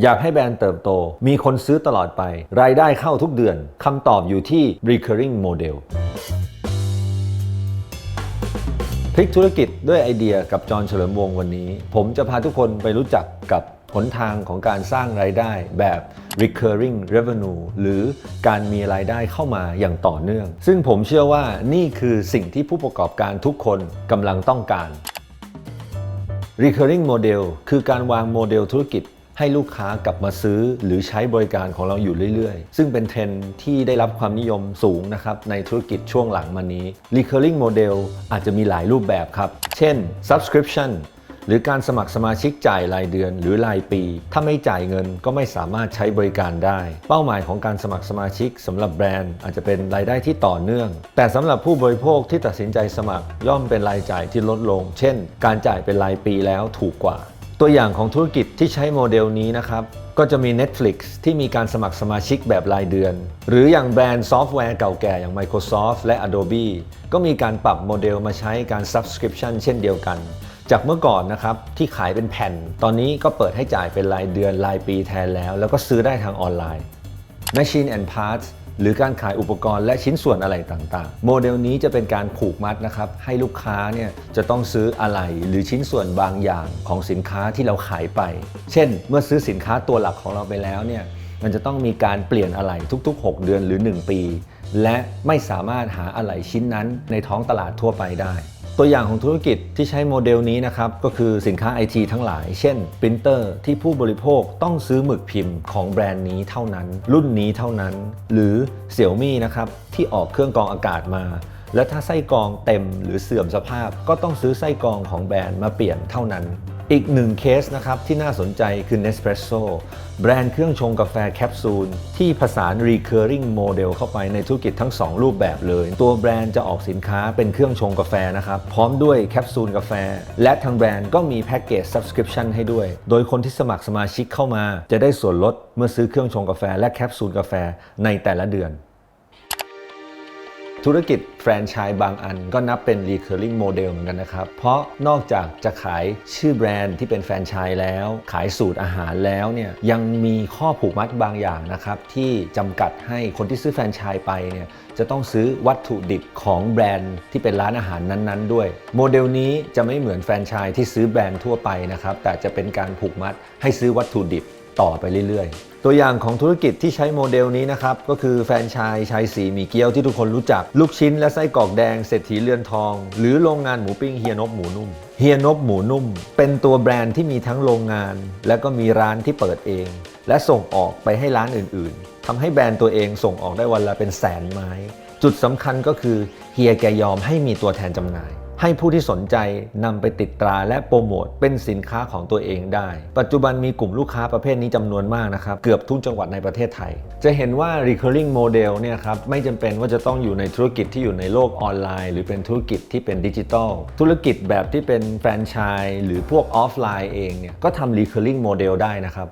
อยากให้แบรนด์เติบโต มีคนซื้อตลอดไป รายได้เข้าทุกเดือน คำตอบอยู่ที่ recurring model พลิกธุรกิจด้วยไอเดียกับจอห์นเฉลิมวงวันนี้ ผมจะพาทุกคนไปรู้จักกับหนทางของการสร้างรายได้แบบ recurring revenue หรือการมีรายได้เข้ามาอย่างต่อเนื่อง ซึ่งผมเชื่อว่านี่คือสิ่งที่ผู้ประกอบการทุกคนกำลังต้องการ Recurring Model คือการวางโมเดลธุรกิจ ให้ลูกค้ากลับมาซื้อหรือใช้บริการของเราอยู่เรื่อยๆ ซึ่งเป็นเทรนที่ได้รับความนิยมสูงนะครับในธุรกิจช่วงหลังมานี้ Recurring Model อาจจะมีหลายรูปแบบครับ เช่น Subscription หรือการสมัครสมาชิกจ่ายรายเดือนหรือรายปี ถ้าไม่จ่ายเงินก็ไม่สามารถใช้บริการได้ เป้าหมายของการสมัครสมาชิกสำหรับแบรนด์อาจจะเป็นรายได้ที่ต่อเนื่อง แต่สำหรับผู้บริโภคที่ตัดสินใจสมัคร ย่อมเป็นรายจ่ายที่ลดลง เช่น การจ่ายเป็นรายปีแล้วถูกกว่า ตัวอย่างของธุรกิจที่ใช้โมเดลนี้นะครับก็จะมี Netflix ที่มีการสมัครสมาชิกแบบรายเดือน หรืออย่างแบรนด์ซอฟต์แวร์เก่าแก่อย่าง Microsoft และ Adobe ก็มีการปรับโมเดลมาใช้การ Subscription เช่นเดียวกัน จากเมื่อก่อนนะครับที่ขายเป็นแผ่น ตอนนี้ก็เปิดให้จ่ายเป็นรายเดือนรายปีแทนแล้ว แล้วก็ซื้อได้ทางออนไลน์ Machine and Parts หรือการขายอุปกรณ์และชิ้นส่วนอะไรต่างๆ โมเดลนี้จะเป็นการผูกมัดนะครับ ให้ลูกค้าเนี่ยจะต้องซื้ออะไรหรือชิ้นส่วนบางอย่างของสินค้าที่เราขายไป เช่น เมื่อซื้อสินค้าตัวหลักของเราไปแล้วเนี่ยมันจะต้องมีการเปลี่ยนอะไรทุก ๆ 6 เดือนหรือ 1 ปี และไม่สามารถหาอะไรชิ้นนั้นในท้องตลาดทั่วไปได้ ตัวอย่างของธุรกิจที่ใช้โมเดลนี้นะครับ ก็คือสินค้าไอทีทั้งหลาย เช่นปรินเตอร์ที่ผู้บริโภคต้องซื้อหมึกพิมพ์ของแบรนด์นี้เท่านั้น รุ่นนี้เท่านั้น หรือเสี่ยวมี่นะครับ ที่ออกเครื่องกรองอากาศมา และถ้าไส้กรองเต็มหรือเสื่อมสภาพ ก็ต้องซื้อไส้กรองของแบรนด์มาเปลี่ยนเท่านั้น อีกหนึ่งเคสนะครับที่น่าสนใจคือ Nespresso แบรนด์เครื่องชงกาแฟแคปซูล ที่ผสาน recurring model เข้าไปในธุรกิจทั้ง 2 รูปแบบเลย ตัวแบรนด์จะออกสินค้าเป็นเครื่องชงกาแฟนะครับ พร้อมด้วยแคปซูลกาแฟ และทางแบรนด์ก็มีแพ็กเกจ subscription ให้ด้วย โดยคนที่สมัครสมาชิกเข้ามา จะได้ส่วนลดเมื่อซื้อเครื่องชงกาแฟและแคปซูลกาแฟในแต่ละเดือน ธุรกิจแฟรนไชส์บางอันก็นับเป็น recurring model เหมือนกันนะครับ เพราะนอกจากจะขายชื่อแบรนด์ที่เป็นแฟรนไชส์แล้ว ขายสูตรอาหารแล้วเนี่ยยังมีข้อผูกมัดบางอย่างนะครับที่จำกัดให้คนที่ซื้อแฟรนไชส์ไปเนี่ย จะต้องซื้อวัตถุดิบของแบรนด์ที่เป็นร้านอาหารนั้นๆ ด้วย โมเดลนี้จะไม่เหมือนแฟรนไชส์ที่ซื้อแบรนด์ทั่วไปนะครับ แต่จะเป็นการผูกมัดให้ซื้อวัตถุดิบต่อไปเรื่อยๆตัวอย่างของธุรกิจที่ใช้โมเดลนี้นะครับ ก็คือแฟรนไชส์ชายสีมีเกี๊ยวที่ทุกคนรู้จัก ลูกชิ้นและไส้กรอกแดงเศรษฐีเรือนทอง หรือโรงงานหมูปิ้งเฮียนบหมูนุ่มเฮียนบหมูนุ่ม เป็นตัวแบรนด์ที่มีทั้งโรงงาน และก็มีร้านที่เปิดเอง และส่งออกไปให้ร้านอื่นๆ ทำให้แบรนด์ตัวเองส่งออกได้วันละเป็นแสนไม้ จุดสำคัญก็คือเฮียแกยอมให้มีตัวแทนจำหน่าย ให้ผู้ที่สนใจนำไปติดตราและโปรโมทเป็นสินค้าของตัวเองได้ ปัจจุบันมีกลุ่มลูกค้าประเภทนี้จำนวนมากนะครับ เกือบทุกจังหวัดในประเทศไทย จะเห็นว่า recurring model เนี่ยครับไม่จำเป็นว่าจะต้องอยู่ในธุรกิจที่อยู่ในโลกออนไลน์ หรือเป็นธุรกิจที่เป็นดิจิทัลธุรกิจแบบที่เป็นแฟรนไชส์หรือพวกออฟไลน์เองเนี่ยก็ทำ recurring model ได้นะครับ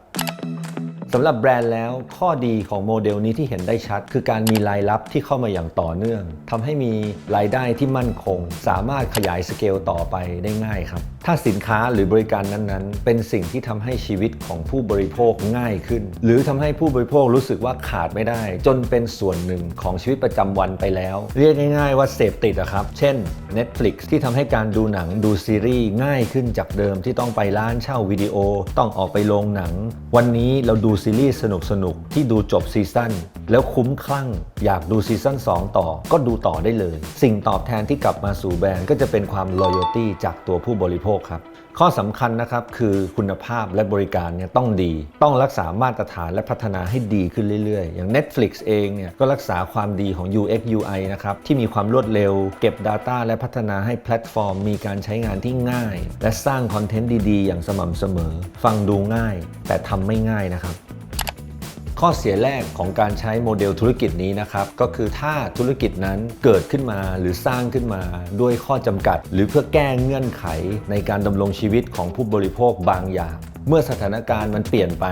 สำหรับแบรนด์แล้วข้อดีของโมเดลนี้ที่เห็นได้ชัด คือการมีรายรับที่เข้ามาอย่างต่อเนื่องทำให้มีรายได้ที่มั่นคง สามารถขยายสเกลต่อไปได้ง่ายครับ ถ้าสินค้าหรือบริการนั้นๆ เป็นสิ่งที่ทำให้ชีวิตของผู้บริโภคง่ายขึ้น หรือทำให้ผู้บริโภครู้สึกว่าขาดไม่ได้ จนเป็นส่วนหนึ่งของชีวิตประจำวันไปแล้ว เรียกง่ายๆว่าเสพติดอะครับ เช่น Netflix ที่ทำให้การดูหนังดูซีรีส์ง่ายขึ้นจากเดิมที่ต้องไปร้านเช่าวิดีโอ ต้องออกไปโรงหนัง วันนี้เราดูซีรีส์สนุกๆที่ดูจบซีซั่นแล้วคุ้มคลั่ง อยากดูซีซั่น2 ต่อ ก็ดูต่อได้เลย สิ่งตอบแทนที่กลับมาสู่แบรนด์ก็จะเป็นความ loyalty จากตัวผู้บริโภคครับ ข้อสำคัญนะครับคือคุณภาพและบริการเนี่ยต้องดี ต้องรักษามาตรฐานและพัฒนาให้ดีขึ้นเรื่อยๆ อย่าง Netflix เองเนี่ยก็รักษาความดีของ UX UI นะครับที่มีความรวดเร็ว เก็บ Data และพัฒนาให้แพลตฟอร์ม มีการใช้งานที่ง่าย และสร้างคอนเทนต์ดีๆ อย่างสม่ำเสมอ ฟังดูง่าย แต่ทำไม่ง่ายนะครับ ข้อเสียแรกของการใช้โมเดลธุรกิจนี้นะครับ ก็คือถ้าธุรกิจนั้นเกิดขึ้นมาหรือสร้างขึ้นมาด้วยข้อจำกัด หรือเพื่อแก้เงื่อนไขในการดำรงชีวิตของผู้บริโภคบางอย่าง เมื่อสถานการณ์มันเปลี่ยนไป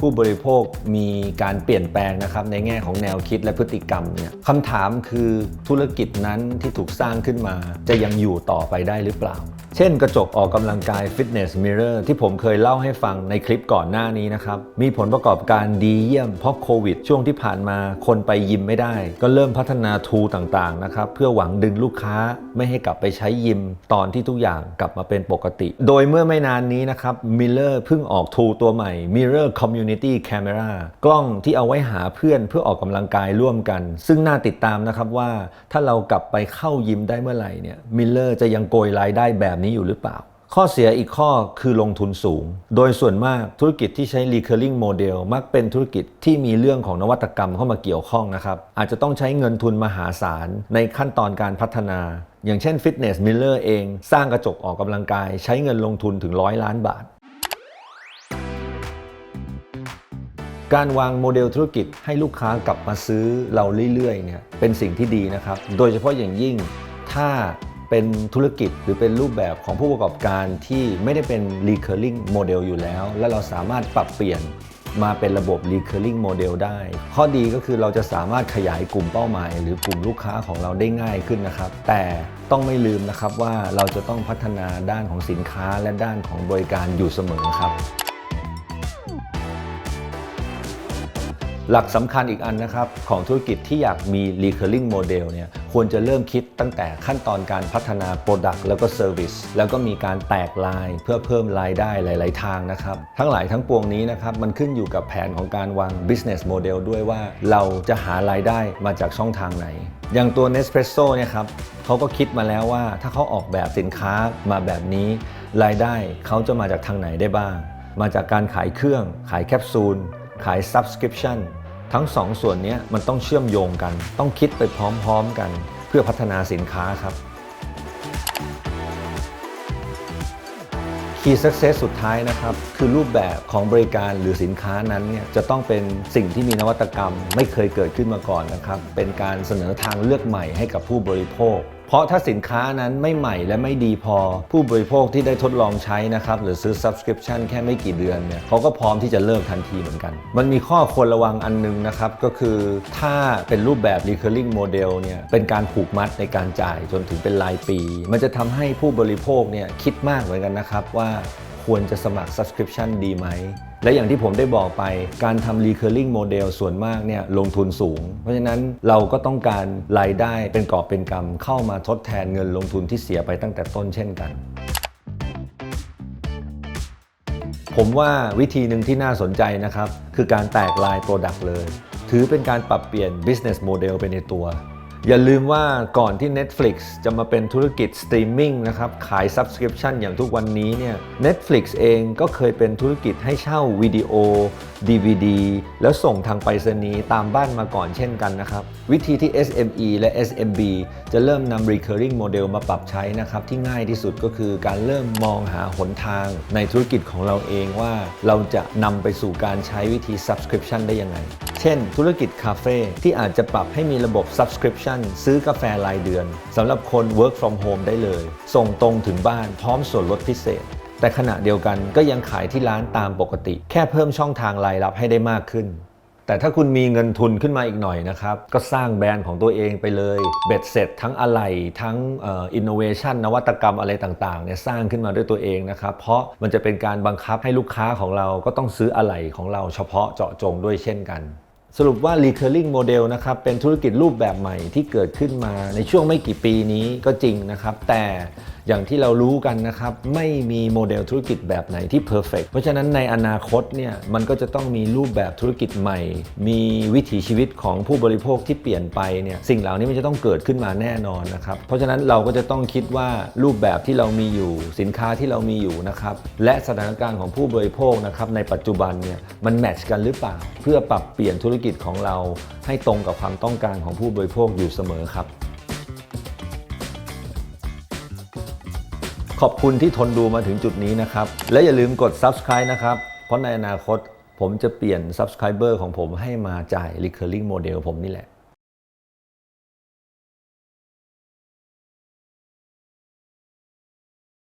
ผู้บริโภคมีการเปลี่ยนแปลงนะครับในแง่ของแนวคิดและพฤติกรรมเนี่ยคำถามคือธุรกิจนั้นที่ถูกสร้างขึ้นมา จะยังอยู่ต่อไปได้หรือเปล่า เช่นกระจกออกกำลังกาย Fitness Mirror ที่ผมเคยเล่าให้ฟังในคลิปก่อนหน้านี้นะครับ มีผลประกอบการดีเยี่ยมเพราะโควิด ช่วงที่ผ่านมาคนไปยิมไม่ได้ ก็เริ่มพัฒนาทูต่างๆนะครับเพื่อหวังดึงลูกค้าไม่ให้กลับไปใช้ยิมตอนที่ทุกอย่างกลับมาเป็นปกติ โดยเมื่อไม่นานนี้นะครับ Miller เพิ่งออกทูตัวใหม่ Mirror Community Camera กล้องที่เอาไว้หาเพื่อนเพื่อออกกำลังกายร่วมกัน ซึ่งน่าติดตามนะครับว่าถ้าเรากลับไปเข้ายิมได้เมื่อไหร่เนี่ยมิลเลอร์จะยังโกยรายได้แบบนี้อยู่หรือเปล่าข้อเสียอีกข้อคือลงทุนสูง โดยส่วนมากธุรกิจที่ใช้ recurring model มักเป็นธุรกิจที่มีเรื่องของนวัตกรรมเข้ามาเกี่ยวข้องนะครับ อาจจะต้องใช้เงินทุนมหาศาลในขั้นตอนการพัฒนา อย่างเช่น Fitness Miller เอง สร้างกระจกออกกำลังกาย ใช้เงินลงทุนถึงร้อยล้านบาท การวางโมเดลธุรกิจให้ลูกค้ากลับมาซื้อเราเรื่อยๆเนี่ยเป็นสิ่งที่ดีนะครับ โดยเฉพาะอย่างยิ่งถ้าเป็นธุรกิจหรือเป็นรูปแบบของผู้ประกอบการที่ไม่ได้เป็น recurring model อยู่แล้ว และเราสามารถปรับเปลี่ยนมาเป็นระบบ recurring model ได้ ข้อดีก็คือเราจะสามารถขยายกลุ่มเป้าหมาย หรือกลุ่มลูกค้าของเราได้ง่ายขึ้นนะครับ แต่ต้องไม่ลืมนะครับว่าเราจะต้องพัฒนาด้านของสินค้าและด้านของบริการอยู่เสมอครับ หลักสำคัญอีกอันนะครับของธุรกิจที่อยากมี recurring model เนี่ยควรจะเริ่มคิดตั้งแต่ขั้นตอนการพัฒนา Product แล้วก็ Service แล้วก็มีการแตกลายเพื่อเพิ่มรายได้หลาย ๆ ทางนะครับทั้งหลายทั้งปวงนี้นะครับมันขึ้นอยู่กับแผนของการวาง business model ด้วยว่าเราจะหารายได้มาจากช่องทางไหน อย่างตัว Nespresso เนี่ยครับเขาก็คิดมาแล้วว่าถ้าเขาออกแบบสินค้ามาแบบนี้ รายได้เขาจะมาจากทางไหนได้บ้าง มาจากการขายเครื่องขายแคปซูล ขาย Subscription ทั้งสองส่วนนี้มันต้องเชื่อมโยงกัน ต้องคิดไปพร้อมๆกัน เพื่อพัฒนาสินค้าครับ Key Success สุดท้ายนะครับ คือรูปแบบของบริการหรือสินค้านั้นเนี่ยจะต้องเป็นสิ่งที่มีนวัตกรรม ไม่เคยเกิดขึ้นมาก่อนนะครับ เป็นการเสนอทางเลือกใหม่ให้กับผู้บริโภค เพราะถ้าสินค้านั้นไม่ใหม่และไม่ดีพอ ผู้บริโภคที่ได้ทดลองใช้นะครับหรือซื้อ subscription แค่ไม่กี่เดือนเนี่ยเขาก็พร้อมที่จะเลิกทันทีเหมือนกัน มันมีข้อควรระวังอันหนึงนะครับ ก็คือถ้าเป็นรูปแบบ recurring model เนี่ยเป็นการผูกมัดในการจ่ายจนถึงเป็นรายปี มันจะทำให้ผู้บริโภคเนี่ยคิดมากเหมือนกันนะครับว่า ควรจะสมัคร subscription ดีไหม และอย่างที่ผมได้บอกไป การทำ recurring model ส่วนมากเนี่ยลงทุนสูง เพราะฉะนั้นเราก็ต้องการรายได้เป็นกอบเป็นกำเข้ามาทดแทนเงินลงทุนที่เสียไปตั้งแต่ต้นเช่นกันผมว่าวิธีหนึ่งที่น่าสนใจนะครับ คือการแตกลาย Product เลย ถือเป็นการปรับเปลี่ยน business model ไปในตัว อย่าลืมว่าก่อนที่ Netflix จะมาเป็นธุรกิจสตรีมมิ่งนะครับ ขาย Subscription อย่างทุกวันนี้เนี่ย Netflix เองก็เคยเป็นธุรกิจให้เช่าวิดีโอ DVD แล้วส่งทางไปรษณีย์ตามบ้านมาก่อนเช่นกันนะครับ วิธีที่ SME และ SMB จะเริ่มนำ recurring model มาปรับใช้นะครับ ที่ง่ายที่สุดก็คือการเริ่มมองหาหนทางในธุรกิจของเราเองว่าเราจะนำไปสู่การใช้วิธี subscription ได้ยังไง เช่น ธุรกิจคาเฟ่ที่อาจจะปรับให้มีระบบ subscription ซื้อกาแฟรายเดือนสำหรับคน work from home ได้เลย ส่งตรงถึงบ้านพร้อมส่วนลดพิเศษ แต่ขณะเดียวกันก็ยังขายที่ร้านตามปกติ แค่เพิ่มช่องทางรายรับให้ได้มากขึ้นแต่ถ้าคุณมีเงินทุนขึ้นมาอีกหน่อยนะครับ ก็สร้างแบรนด์ของตัวเองไปเลย เบ็ดเสร็จทั้งอะไหล่ทั้งอินโนเวชันนวัตกรรมอะไรต่างๆเนี่ยสร้างขึ้นมาด้วยตัวเองนะครับ เพราะมันจะเป็นการบังคับให้ลูกค้าของเราก็ต้องซื้ออะไหล่ของเราเฉพาะเจาะจงด้วยเช่นกัน สรุปว่า recurring model นะครับเป็นธุรกิจรูปแบบใหม่ที่เกิดขึ้นมาในช่วงไม่กี่ปีนี้ก็จริงนะครับ แต่ อย่างที่เรารู้กันนะครับ ไม่มีโมเดลธุรกิจแบบไหนที่ perfect เพราะฉะนั้นในอนาคตเนี่ยมันก็จะต้องมีรูปแบบธุรกิจใหม่ มีวิถีชีวิตของผู้บริโภคที่เปลี่ยนไปเนี่ยสิ่งเหล่านี้มันจะต้องเกิดขึ้นมาแน่นอนนะครับเพราะฉะนั้นเราก็จะต้องคิดว่ารูปแบบที่เรามีอยู่ สินค้าที่เรามีอยู่นะครับและสถานการณ์ของผู้บริโภคนะครับในปัจจุบันเนี่ยมันแมทช์กันหรือเปล่า เพื่อปรับเปลี่ยนธุรกิจของเราให้ตรงกับความต้องการของผู้บริโภคอยู่เสมอครับ ขอบคุณที่ทนดูมาถึงจุดนี้นะครับ และอย่าลืมกด subscribe นะครับ เพราะในอนาคตผมจะเปลี่ยน subscriber ของผมให้มาจ่าย recurring model ผมนี่แหละ